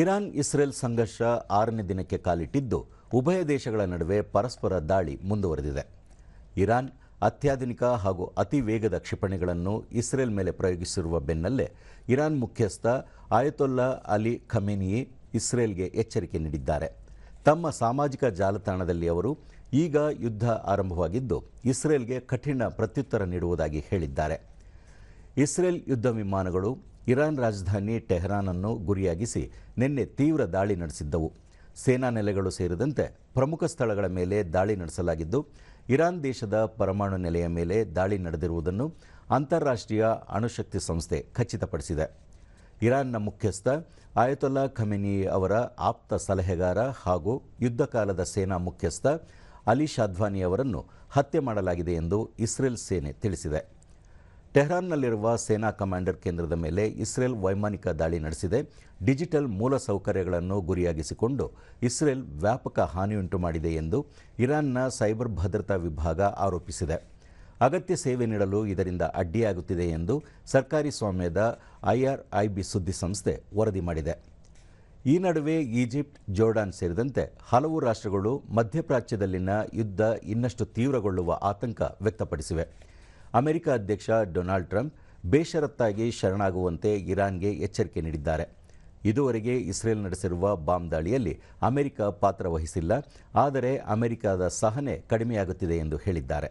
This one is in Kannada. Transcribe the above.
ಇರಾನ್ ಇಸ್ರೇಲ್ ಸಂಘರ್ಷ ಆರನೇ ದಿನಕ್ಕೆ ಕಾಲಿಟ್ಟಿದ್ದು ಉಭಯ ದೇಶಗಳ ನಡುವೆ ಪರಸ್ಪರ ದಾಳಿ ಮುಂದುವರೆದಿದೆ. ಇರಾನ್ ಅತ್ಯಾಧುನಿಕ ಹಾಗೂ ಅತಿ ವೇಗದ ಕ್ಷಿಪಣಿಗಳನ್ನು ಇಸ್ರೇಲ್ ಮೇಲೆ ಪ್ರಯೋಗಿಸಿರುವ ಬೆನ್ನಲ್ಲೇ ಇರಾನ್ ಮುಖ್ಯಸ್ಥ ಆಯತೊಲ್ಲಾ ಅಲಿ ಖಮೇನಿಯಿ ಇಸ್ರೇಲ್ಗೆ ಎಚ್ಚರಿಕೆ ನೀಡಿದ್ದಾರೆ. ತಮ್ಮ ಸಾಮಾಜಿಕ ಜಾಲತಾಣದಲ್ಲಿ ಅವರು, ಈಗ ಯುದ್ಧ ಆರಂಭವಾಗಿದ್ದು ಇಸ್ರೇಲ್ಗೆ ಕಠಿಣ ಪ್ರತ್ಯುತ್ತರ ನೀಡುವುದಾಗಿ ಹೇಳಿದ್ದಾರೆ. ಇಸ್ರೇಲ್ ಯುದ್ಧ ವಿಮಾನಗಳು ಇರಾನ್ ರಾಜಧಾನಿ ಟೆಹರಾನನ್ನು ಗುರಿಯಾಗಿಸಿ ನಿನ್ನೆ ತೀವ್ರ ದಾಳಿ ನಡೆಸಿದ್ದವು. ಸೇನಾ ನೆಲೆಗಳು ಸೇರಿದಂತೆ ಪ್ರಮುಖ ಸ್ಥಳಗಳ ಮೇಲೆ ದಾಳಿ ನಡೆಸಲಾಗಿದ್ದು, ಇರಾನ್ ದೇಶದ ಪರಮಾಣು ನೆಲೆಯ ಮೇಲೆ ದಾಳಿ ನಡೆದಿರುವುದನ್ನು ಅಂತಾರಾಷ್ಟ್ರೀಯ ಅಣುಶಕ್ತಿ ಸಂಸ್ಥೆ ಖಚಿತಪಡಿಸಿದೆ. ಇರಾನ್ನ ಮುಖ್ಯಸ್ಥ ಆಯತೊಲ್ಲಾ ಖಮೆನಿ ಅವರ ಆಪ್ತ ಸಲಹೆಗಾರ ಹಾಗೂ ಯುದ್ಧ ಕಾಲದ ಸೇನಾ ಮುಖ್ಯಸ್ಥ ಅಲಿ ಶಾದ್ವಾನಿ ಅವರನ್ನು ಹತ್ಯೆ ಮಾಡಲಾಗಿದೆ ಎಂದು ಇಸ್ರೇಲ್ ಸೇನೆ ತಿಳಿಸಿದೆ. ಟೆಹರಾನ್ನಲ್ಲಿರುವ ಸೇನಾ ಕಮಾಂಡರ್ ಕೇಂದ್ರದ ಮೇಲೆ ಇಸ್ರೇಲ್ ವೈಮಾನಿಕ ದಾಳಿ ನಡೆಸಿದೆ. ಡಿಜಿಟಲ್ ಮೂಲಸೌಕರ್ಯಗಳನ್ನು ಗುರಿಯಾಗಿಸಿಕೊಂಡು ಇಸ್ರೇಲ್ ವ್ಯಾಪಕ ಹಾನಿಯುಂಟು ಮಾಡಿದೆ ಎಂದು ಇರಾನ್ನ ಸೈಬರ್ ಭದ್ರತಾ ವಿಭಾಗ ಆರೋಪಿಸಿದೆ. ಅಗತ್ಯ ಸೇವೆ ನೀಡಲು ಇದರಿಂದ ಅಡ್ಡಿಯಾಗುತ್ತಿದೆ ಎಂದು ಸರ್ಕಾರಿ ಸ್ವಾಮ್ಯದ ಐಆರ್ಐಬಿ ಸುದ್ದಿಸಂಸ್ಥೆ ವರದಿ ಮಾಡಿದೆ. ಈ ನಡುವೆ ಈಜಿಪ್ಟ್, ಜೋರ್ಡಾನ್ ಸೇರಿದಂತೆ ಹಲವು ರಾಷ್ಟ್ರಗಳು ಮಧ್ಯಪ್ರಾಚ್ಯದಲ್ಲಿನ ಯುದ್ಧ ಇನ್ನಷ್ಟು ತೀವ್ರಗೊಳ್ಳುವ ಆತಂಕ ವ್ಯಕ್ತಪಡಿಸಿವೆ. ಅಮೆರಿಕ ಅಧ್ಯಕ್ಷ ಡೊನಾಲ್ಡ್ ಟ್ರಂಪ್ ಬೇಷರತ್ತಾಗಿ ಶರಣಾಗುವಂತೆ ಇರಾನ್ಗೆ ಎಚ್ಚರಿಕೆ ನೀಡಿದ್ದಾರೆ. ಇದುವರೆಗೆ ಇಸ್ರೇಲ್ ನಡೆಸಿರುವ ಬಾಂಬ್ ದಾಳಿಯಲ್ಲಿ ಅಮೆರಿಕ ಪಾತ್ರ ವಹಿಸಿಲ್ಲ, ಆದರೆ ಅಮೆರಿಕದ ಸಹನೆ ಕಡಿಮೆಯಾಗುತ್ತಿದೆ ಎಂದು ಹೇಳಿದ್ದಾರೆ.